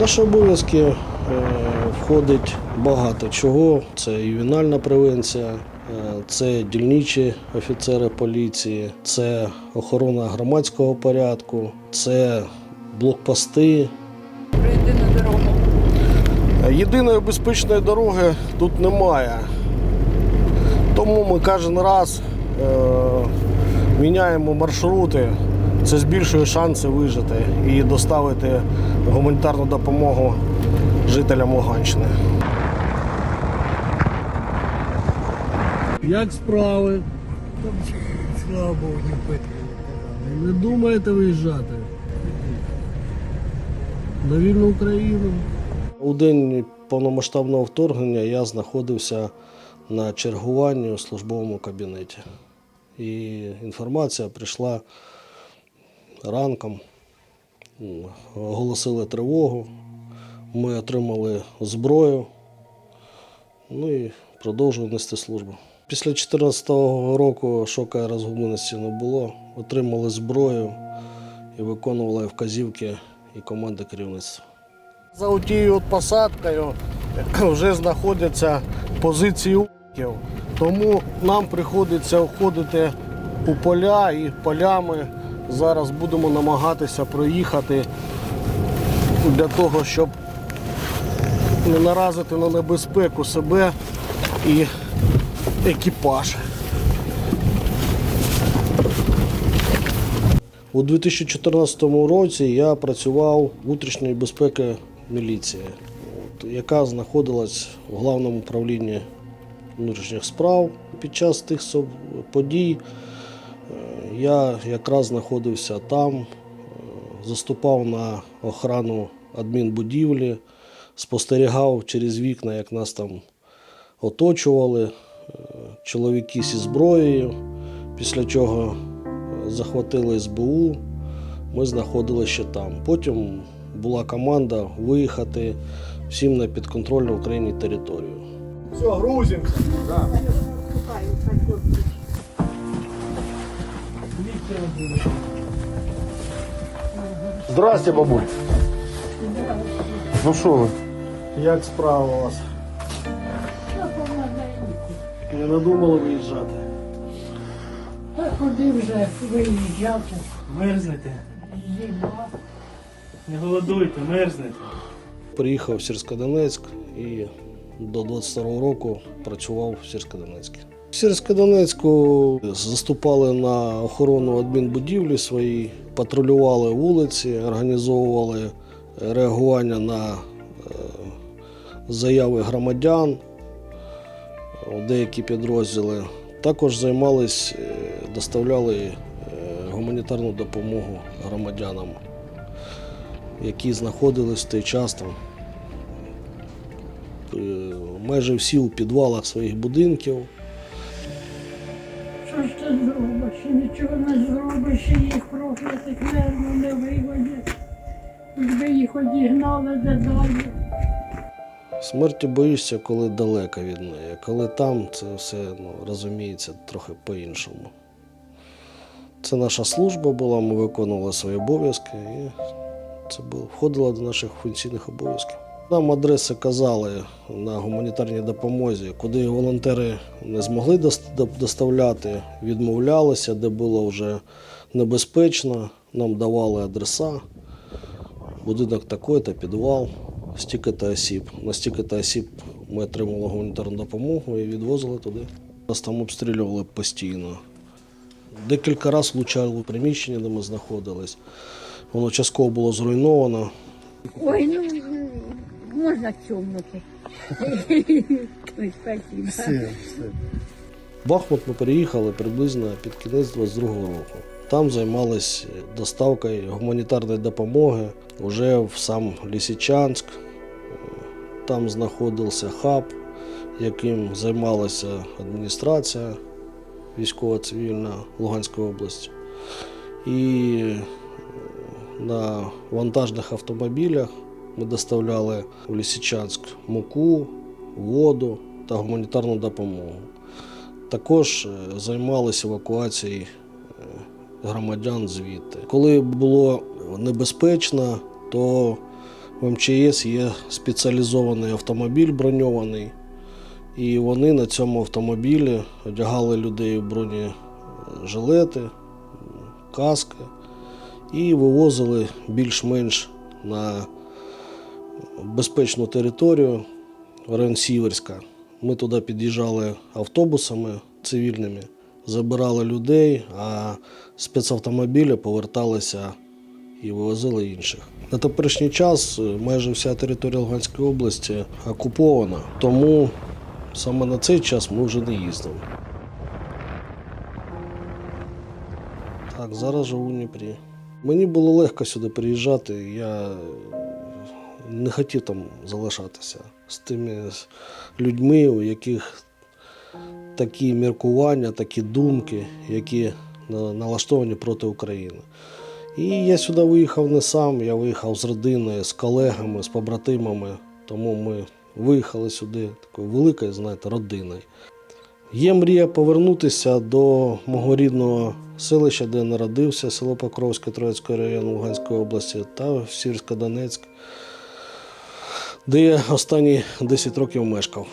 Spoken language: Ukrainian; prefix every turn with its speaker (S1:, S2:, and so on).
S1: Наші обов'язки е, входить багато чого. Це ювенальна превенція, е, це дільничі офіцери поліції, це охорона громадського порядку, це блокпости.
S2: Єдину дорогу.
S1: Єдиної безпечної дороги тут немає. Тому ми кожен раз е, міняємо маршрути. Це збільшує шанси вижити і доставити гуманітарну допомогу жителям Луганщини. Як справи?
S3: Слава Богу, не впитали.
S1: Не думаєте виїжджати? На вільну Україну. У день повномасштабного вторгнення я знаходився на чергуванні у службовому кабінеті. І інформація прийшла ранком. Оголосили тривогу. Ми отримали зброю. Ну і продовжую нести службу. Після 2014 року шока розгубленості не було. Отримали зброю і виконували вказівки і команди керівництва. За тією посадкою вже знаходяться позиції укрів. Тому нам приходиться входити у поля і полями зараз будемо намагатися проїхати для того, щоб не наразити на небезпеку себе і екіпаж. У 2014 році я працював внутрішньої безпеки міліції, яка знаходилась в главному управлінні внутрішніх справ. Під час тих подій я якраз знаходився там, е, заступав на охрану адмінбудівлі, спостерігав через вікна, як нас там оточували, е, чоловіки зі зброєю, після чого е, захватили СБУ. Ми знаходилися ще там. Потім була команда виїхати всім на підконтрольну Україні територію.
S3: Все, грузимся.
S4: Здрасте, бабуль. Ну що ви?
S1: Як справа у вас? Не надумали виїжджати.
S5: Та куди вже виїжджати?
S6: Мерзнете,
S5: Зима.
S6: не голодуйте, мерзнете.
S1: Приїхав в Сірськодонецьк і до 22 року працював в Сірськодонецьку. В Сірськодонецьку заступали на охорону адмінбудівлі свої, патрулювали вулиці, організовували реагування на е, заяви громадян, е, деякі підрозділи. Також займались, е, доставляли гуманітарну допомогу громадянам які знаходились в той час там. Майже всі у підвалах своїх будинків.
S5: І Нічого не зробиш, і їх проклятих нервно не виводять. Якби їх одігнали де.
S1: Смерті боїшся, коли далеко від неї. Коли там, це все ну, розуміється трохи по-іншому. Це наша служба була, ми виконували свої обов'язки і це було, входило до наших функційних обов'язків. Нам адреси казали на гуманітарній допомозі, куди волонтери не змогли доставляти, відмовлялися, де було вже небезпечно. Нам давали адреса. Будинок такий-то, підвал, стільки-то осіб. На стільки-то осіб ми отримали гуманітарну допомогу і відвозили туди. Нас там обстрілювали постійно. Декілька разів влучали приміщення, де ми знаходились. Воно частково було зруйновано.
S5: Ой, ну можна спасибо.
S4: Все, все.
S1: Бахмут ми переїхали приблизно під кінець 22-го року. Там займалися доставкою гуманітарної допомоги вже в сам Лісичанськ. Там знаходився хаб, яким займалася адміністрація військово-цивільна Луганської області. І е, на вантажних автомобілях ми доставляли в Лісичанськ муку, воду та гуманітарну допомогу. Також е, займалися евакуацією е, громадян звідти. Коли було небезпечно, то в МЧС є спеціалізований автомобіль броньований, і вони на цьому автомобілі одягали людей у бронежилети, каски і вивозили більш-менш на безпечну територію район Сіверська. Ми туди під'їжджали автобусами цивільними, забирали людей, а спецавтомобілі поверталися і вивозили інших. На теперішній час е, майже вся територія Луганської області окупована, тому саме на цей час ми вже не їздимо. Так, зараз живу в Дніпрі. Мені було легко сюди приїжджати. Я не хотів там залишатися з тими людьми, у яких такі міркування, такі думки, які налаштовані проти України. І я сюди виїхав не сам, я виїхав з родиною, з колегами, з побратимами. Тому ми виїхали сюди такою великою, знаєте, родиною. Є мрія повернутися до мого рідного селища, де народився, село Покровське Троїцького району Луганської області та в Сірсько-Донецьк, де я останні 10 років мешкав.